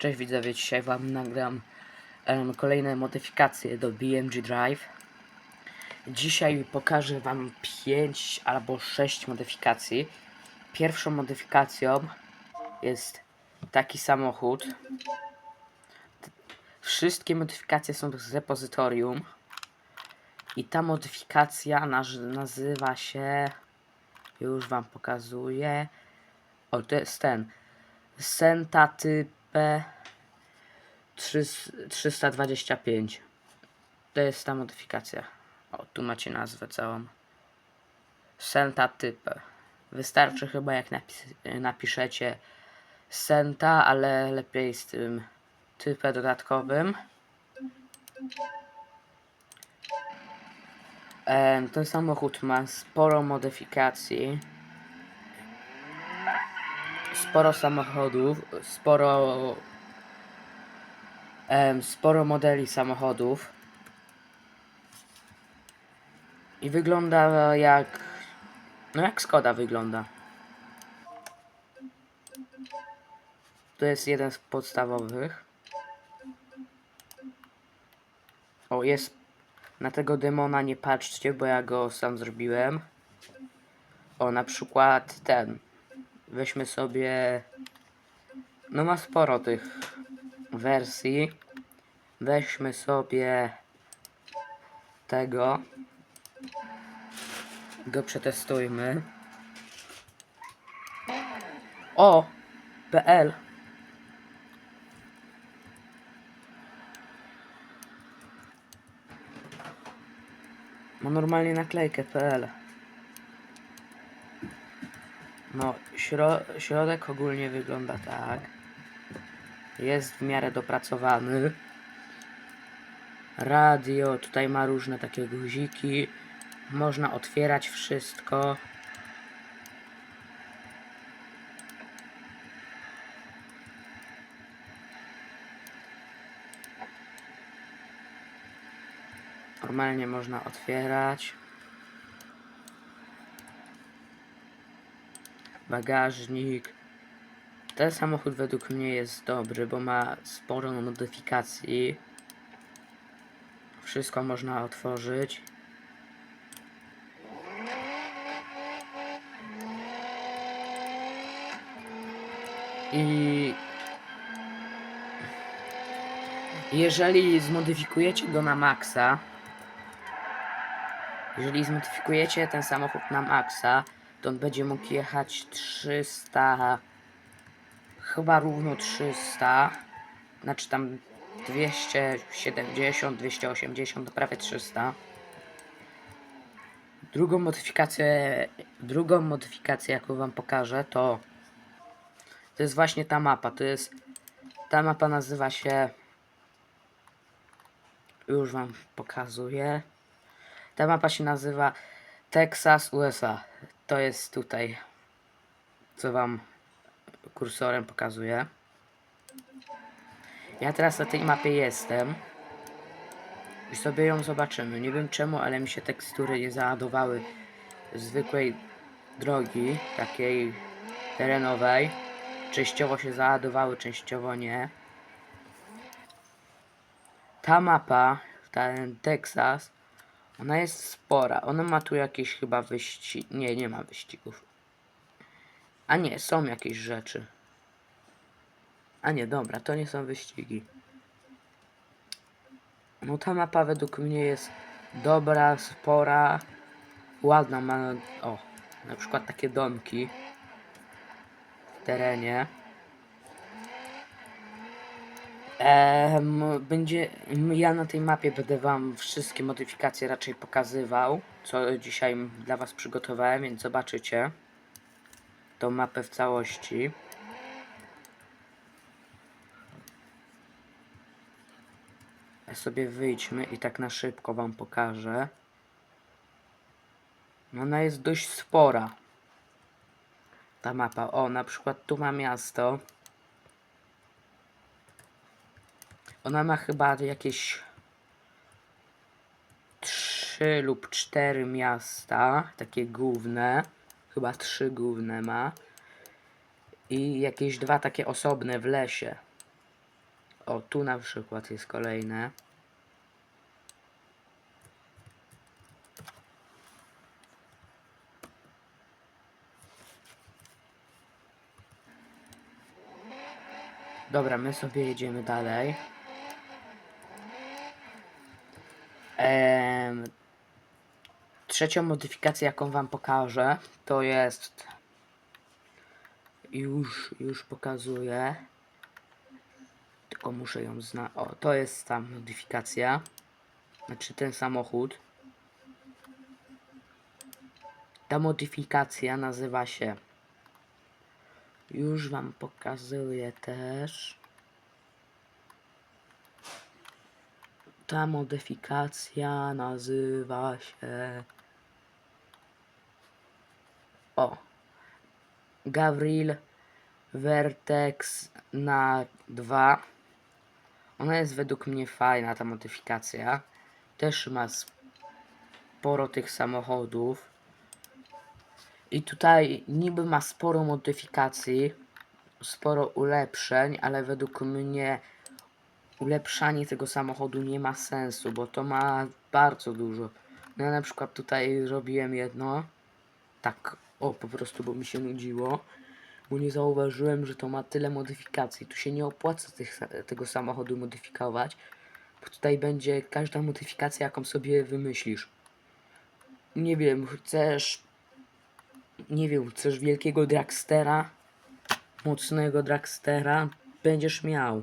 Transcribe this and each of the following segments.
Cześć widzowie, dzisiaj wam nagram em, kolejne modyfikacje do BMG Drive. Dzisiaj pokażę wam 5 albo 6 modyfikacji. Pierwszą modyfikacją jest taki samochód. Wszystkie modyfikacje są z repozytorium. I ta modyfikacja naz- nazywa się... Już wam pokazuję. O, to jest ten. Senta type 325. To jest ta modyfikacja. O, tu macie nazwę całą. Senta type. Wystarczy chyba jak napis napiszecie Senta, ale lepiej z tym typem dodatkowym. Ten samochód ma sporo modyfikacji sporo samochodów, sporo em, sporo modeli samochodów i wygląda jak no jak Skoda wygląda. To jest jeden z podstawowych. O, jest na tego demona nie patrzcie, bo ja go sam zrobiłem. O, na przykład ten weźmy sobie. No ma sporo tych wersji. Weźmy sobie tego. Go przetestujmy. O! PL. Ma normalnie naklejkę PL. No, śro środek ogólnie wygląda tak. Jest w miarę dopracowany. Radio, tutaj ma różne takie guziki. Można otwierać wszystko. Normalnie można otwierać. Bagażnik. Ten samochód według mnie jest dobry, bo ma sporo modyfikacji. Wszystko można otworzyć. I jeżeli zmodyfikujecie go na maksa, jeżeli zmodyfikujecie ten samochód na maksa, to on będzie mógł jechać 300 chyba równo 300 znaczy tam 270 280 prawie 300 drugą modyfikację drugą modyfikację jaką wam pokażę to to jest właśnie ta mapa. To jest ta mapa nazywa się już wam pokazuję. Ta mapa się nazywa Texas USA to jest tutaj, co wam kursorem pokazuję. Ja teraz na tej mapie jestem. I sobie ją zobaczymy. Nie wiem czemu, ale mi się tekstury nie załadowały zwykłej drogi, takiej terenowej. Częściowo się załadowały, częściowo nie. Ta mapa, ten Texas, ona jest spora. Ona ma tu jakieś chyba wyścigi. Nie, nie ma wyścigów. A nie, są jakieś rzeczy. A nie, dobra, to nie są wyścigi. No ta mapa według mnie jest dobra, spora, ładna ma, o, na przykład takie domki w terenie. Będzie, ja na tej mapie będę wam wszystkie modyfikacje raczej pokazywał, co dzisiaj dla was przygotowałem, więc zobaczycie tą mapę w całości. Sobie wyjdźmy i tak na szybko wam pokażę. Ona jest dość spora. Ta mapa. O, na przykład tu ma miasto. Ona ma chyba jakieś trzy lub cztery miasta, takie główne. Chyba trzy główne ma. I jakieś dwa takie osobne w lesie. O, tu na przykład jest kolejne. Dobra, my sobie jedziemy dalej. Em, trzecią modyfikację, jaką wam pokażę, to jest. Już, już pokazuję. Tylko muszę ją znać. O, to jest ta modyfikacja. Znaczy ten samochód. Ta modyfikacja nazywa się. Już wam pokazuję też. Ta modyfikacja nazywa się. O. Gavril Vertex na 2. Ona jest według mnie fajna, ta modyfikacja. Też ma sporo tych samochodów. I tutaj niby ma sporo modyfikacji, sporo ulepszeń, ale według mnie ulepszanie tego samochodu nie ma sensu, bo to ma bardzo dużo. No ja na przykład tutaj robiłem jedno, tak, o po prostu, bo mi się nudziło, bo nie zauważyłem, że to ma tyle modyfikacji. Tu się nie opłaca tych, tego samochodu modyfikować, bo tutaj będzie każda modyfikacja, jaką sobie wymyślisz. Nie wiem, chcesz nie wiem, chcesz wielkiego dragstera, mocnego dragstera, będziesz miał.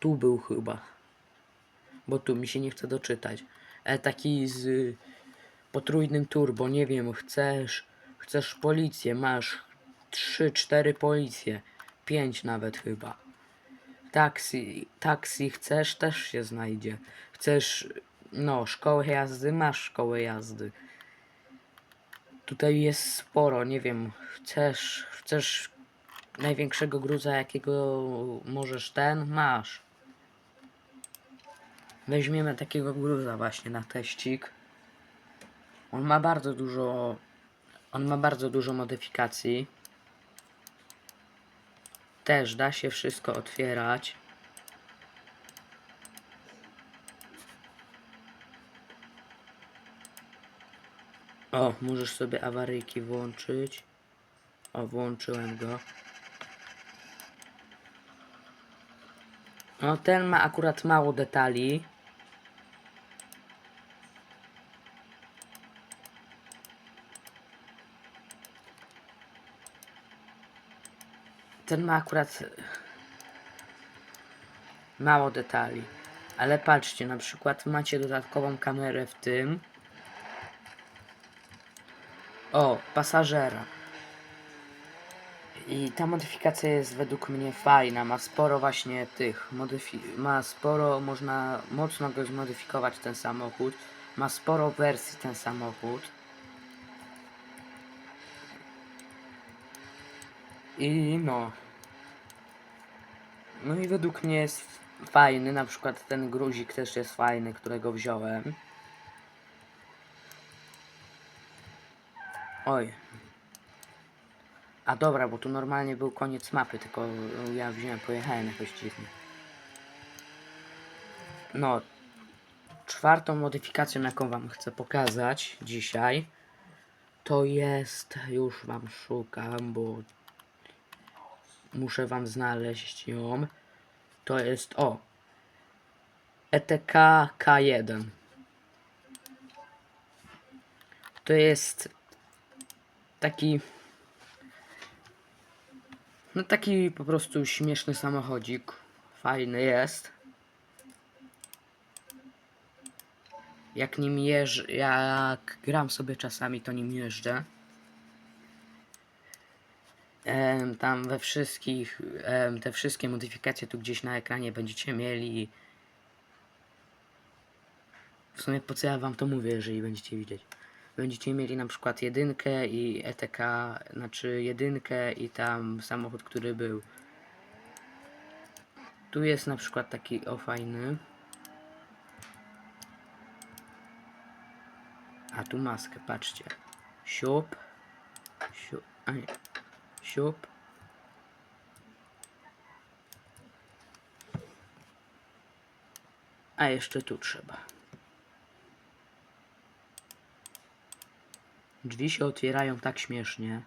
Tu był chyba. Bo tu mi się nie chce doczytać. E, taki z y, potrójnym turbo, nie wiem, chcesz, chcesz policję, masz 3, 4 policje, 5 nawet chyba. Taksi, taksi chcesz, też się znajdzie. Chcesz, no, szkołę jazdy, masz szkołę jazdy. Tutaj jest sporo, nie wiem, chcesz, chcesz największego gruza, jakiego możesz ten, masz. Weźmiemy takiego gruza właśnie na teścik. On ma bardzo dużo, on ma bardzo dużo modyfikacji. Też da się wszystko otwierać. O, możesz sobie awaryjki włączyć. O, włączyłem go. No, ten ma akurat mało detali. Ten ma akurat mało detali. Ale patrzcie, na przykład macie dodatkową kamerę w tym. O, pasażera. I ta modyfikacja jest według mnie fajna. Ma sporo właśnie tych ma sporo, można mocno go zmodyfikować ten samochód. Ma sporo wersji ten samochód. I no. No i według mnie jest fajny. Na przykład ten gruzik też jest fajny, którego wziąłem. Oj. A dobra, bo tu normalnie był koniec mapy, tylko ja wziąłem, pojechałem jakoś dziwnie. No. Czwartą modyfikacją, jaką wam chcę pokazać dzisiaj, to jest, już wam szukam, bo muszę wam znaleźć ją. To jest, o, ETK K1. To jest taki no taki po prostu śmieszny samochodzik. Fajny jest. Jak nim jeżdżę, jak gram sobie czasami, to nim jeżdżę. Tam we wszystkich, te wszystkie modyfikacje tu gdzieś na ekranie będziecie mieli. W sumie po co ja wam to mówię, jeżeli będziecie widzieć. Będziecie mieli na przykład jedynkę i ETK, znaczy jedynkę i tam samochód, który był. Tu jest na przykład taki o fajny. A tu maskę, patrzcie. Siup. Siup. A nie siup. A jeszcze tu trzeba. Drzwi się otwierają tak śmiesznie.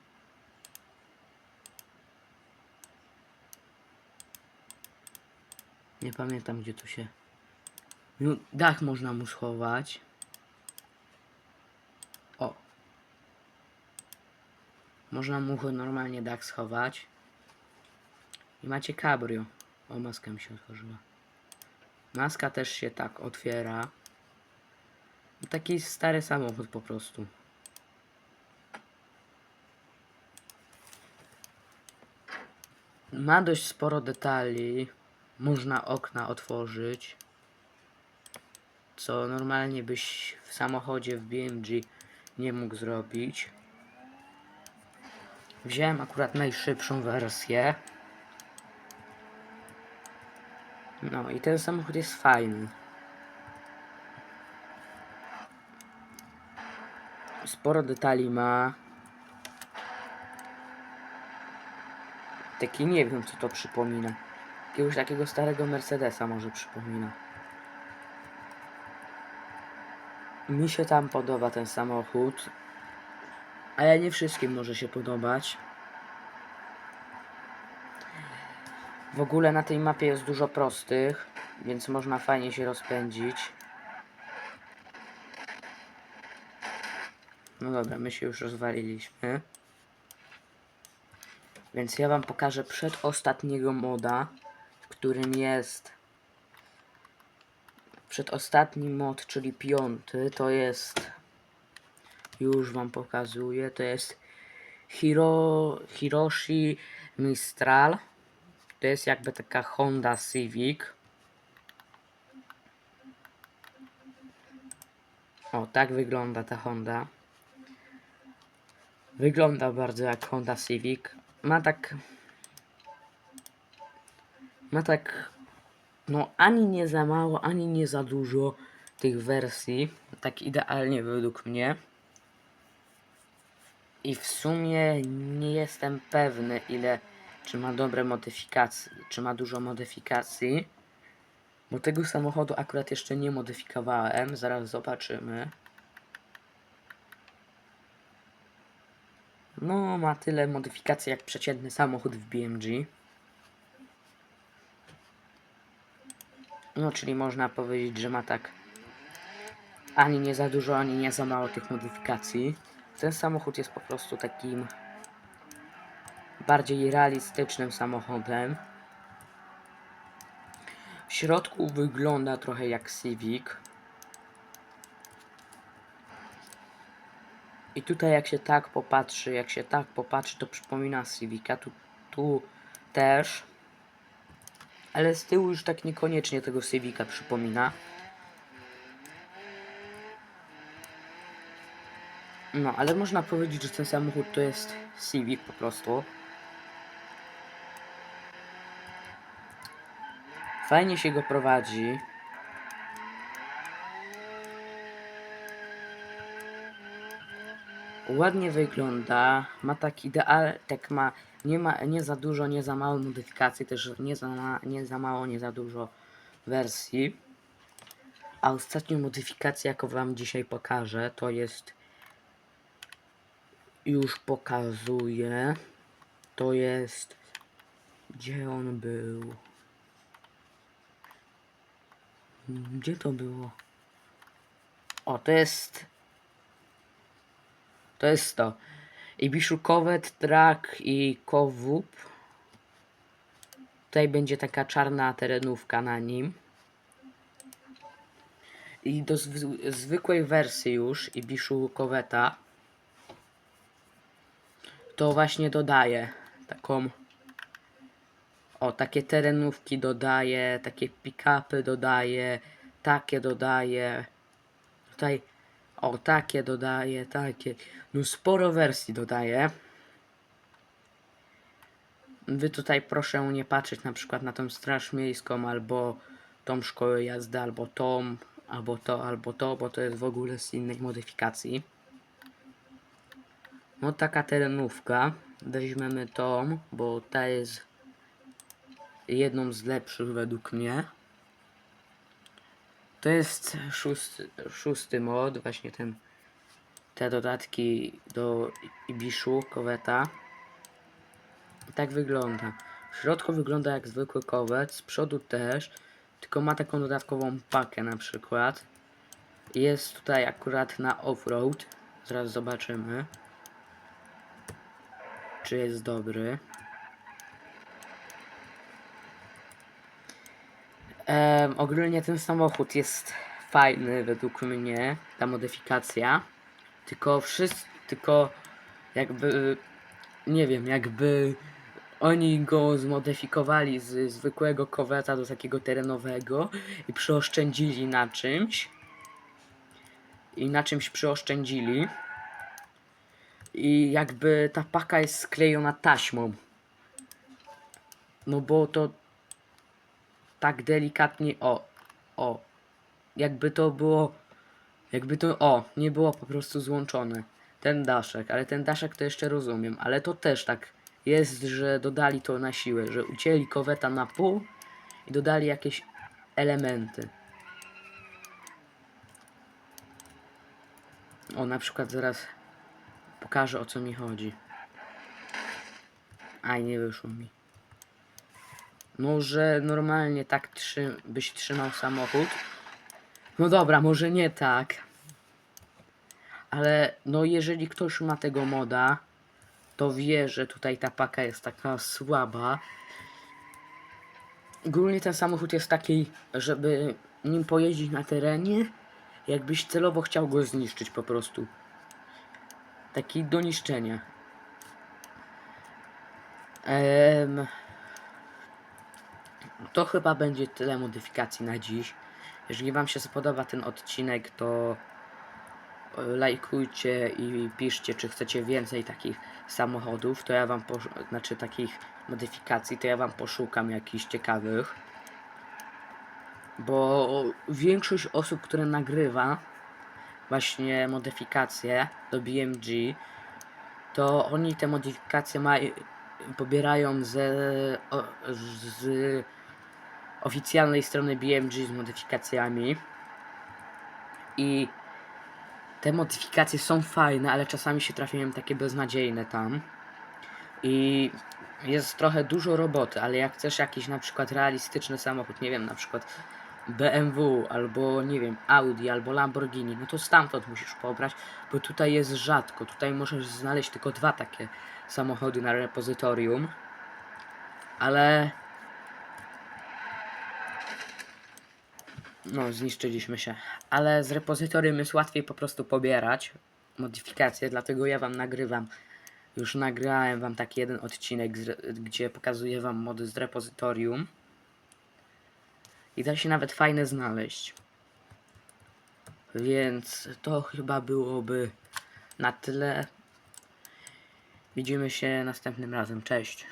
Nie pamiętam gdzie tu się... Dach można mu schować. Można mu normalnie dach schować. I macie cabrio. O, maska mi się otworzyła. Maska też się tak otwiera. Taki stary samochód po prostu. Ma dość sporo detali. Można okna otworzyć. Co normalnie byś w samochodzie w BMG nie mógł zrobić. Wziąłem akurat najszybszą wersję. No i ten samochód jest fajny. Sporo detali ma. Taki nie wiem co to przypomina. Jakiegoś takiego starego Mercedesa może przypomina. Mi się tam podoba ten samochód. Ale nie wszystkim może się podobać. W ogóle na tej mapie jest dużo prostych, więc można fajnie się rozpędzić. No dobra, my się już rozwaliliśmy. Więc ja wam pokażę przedostatniego moda, którym jest przedostatni mod, czyli piąty, to jest już wam pokazuję, to jest Hiro, Hiroshi Mistral. To jest jakby taka Honda Civic. O, tak wygląda ta Honda. Wygląda bardzo jak Honda Civic. Ma tak... Ma tak... No, ani nie za mało, ani nie za dużo tych wersji. Tak idealnie według mnie. I w sumie nie jestem pewny, ile czy ma dobre modyfikacje, czy ma dużo modyfikacji. Bo tego samochodu akurat jeszcze nie modyfikowałem, zaraz zobaczymy. No, ma tyle modyfikacji jak przeciętny samochód w BMG. No, czyli można powiedzieć, że ma tak ani nie za dużo, ani nie za mało tych modyfikacji. Ten samochód jest po prostu takim bardziej realistycznym samochodem. W środku wygląda trochę jak Civic. I tutaj jak się tak popatrzy, jak się tak popatrzy, to przypomina Civica. Tu, tu też. Ale z tyłu już tak niekoniecznie tego Civica przypomina. No, ale można powiedzieć, że ten samochód to jest Civic po prostu. Fajnie się go prowadzi. Ładnie wygląda. Ma tak ideal, tak ma nie ma nie za dużo, nie za mało modyfikacji, też nie za, nie za mało, nie za dużo wersji. A ostatnią modyfikację, jaką wam dzisiaj pokażę, to jest już pokazuję. To jest gdzie on był? Gdzie to było? O, to jest. To jest to. Ibiszu Kowet, Trak i Kowup. Tutaj będzie taka czarna terenówka na nim. I do zwy zwykłej wersji już Ibiszu Koweta to właśnie dodaję taką o, takie terenówki dodaję, takie pick-upy dodaję, takie dodaję. Tutaj, o, takie dodaję, takie. No sporo wersji dodaję. Wy tutaj proszę nie patrzeć na przykład na tą straż miejską, albo tą szkołę jazdy, albo tą, albo to, albo to, bo to jest w ogóle z innej modyfikacji. No taka terenówka. Weźmiemy tą, bo ta jest jedną z lepszych według mnie. To jest szósty, szósty mod, właśnie ten, te dodatki do Ibiszu, koweta. I tak wygląda. W środku wygląda jak zwykły kowet, z przodu też, tylko ma taką dodatkową pakę na przykład. Jest tutaj akurat na offroad. Zaraz zobaczymy. Czy jest dobry. Em, ogólnie ten samochód jest fajny według mnie, ta modyfikacja. Tylko wszyscy, tylko jakby, nie wiem, jakby oni go zmodyfikowali z zwykłego koweta do takiego terenowego i przyoszczędzili na czymś. I na czymś przyoszczędzili. I jakby ta paka jest sklejona taśmą. No bo to tak delikatnie, o, o, jakby to było, jakby to, o, nie było po prostu złączone. Ten daszek, ale ten daszek to jeszcze rozumiem, ale to też tak jest, że dodali to na siłę, że ucięli koweta na pół i dodali jakieś elementy. O, na przykład zaraz pokażę o co mi chodzi. Aj, nie wyszło mi. Może normalnie tak trzy, byś trzymał samochód. No dobra, może nie tak. Ale no jeżeli ktoś ma tego moda, to wie, że tutaj ta paka jest taka słaba. Ogólnie ten samochód jest taki, żeby nim pojeździć na terenie, jakbyś celowo chciał go zniszczyć po prostu. Taki do niszczenia. Ehm, to chyba będzie tyle modyfikacji na dziś. Jeżeli Wam się spodoba ten odcinek, to e, lajkujcie i piszcie, czy chcecie więcej takich samochodów, to ja Wam, znaczy takich modyfikacji, to ja Wam poszukam jakichś ciekawych. Bo większość osób, które nagrywa właśnie modyfikacje do BMG, to oni te modyfikacje mają, pobierają o, z oficjalnej strony BMG z modyfikacjami. I te modyfikacje są fajne, ale czasami się trafiają takie beznadziejne tam. I jest trochę dużo roboty, ale jak chcesz jakiś na przykład realistyczny samochód, nie wiem, na przykład BMW, albo nie wiem, Audi, albo Lamborghini, no to stamtąd musisz pobrać, bo tutaj jest rzadko. Tutaj możesz znaleźć tylko dwa takie samochody na repozytorium. Ale No, zniszczyliśmy się. Ale z repozytorium jest łatwiej po prostu pobierać modyfikacje, dlatego ja wam nagrywam. Już nagrałem wam taki jeden odcinek, gdzie pokazuję wam mody z repozytorium. I da się nawet fajne znaleźć. Więc to chyba byłoby na tyle. Widzimy się następnym razem. Cześć.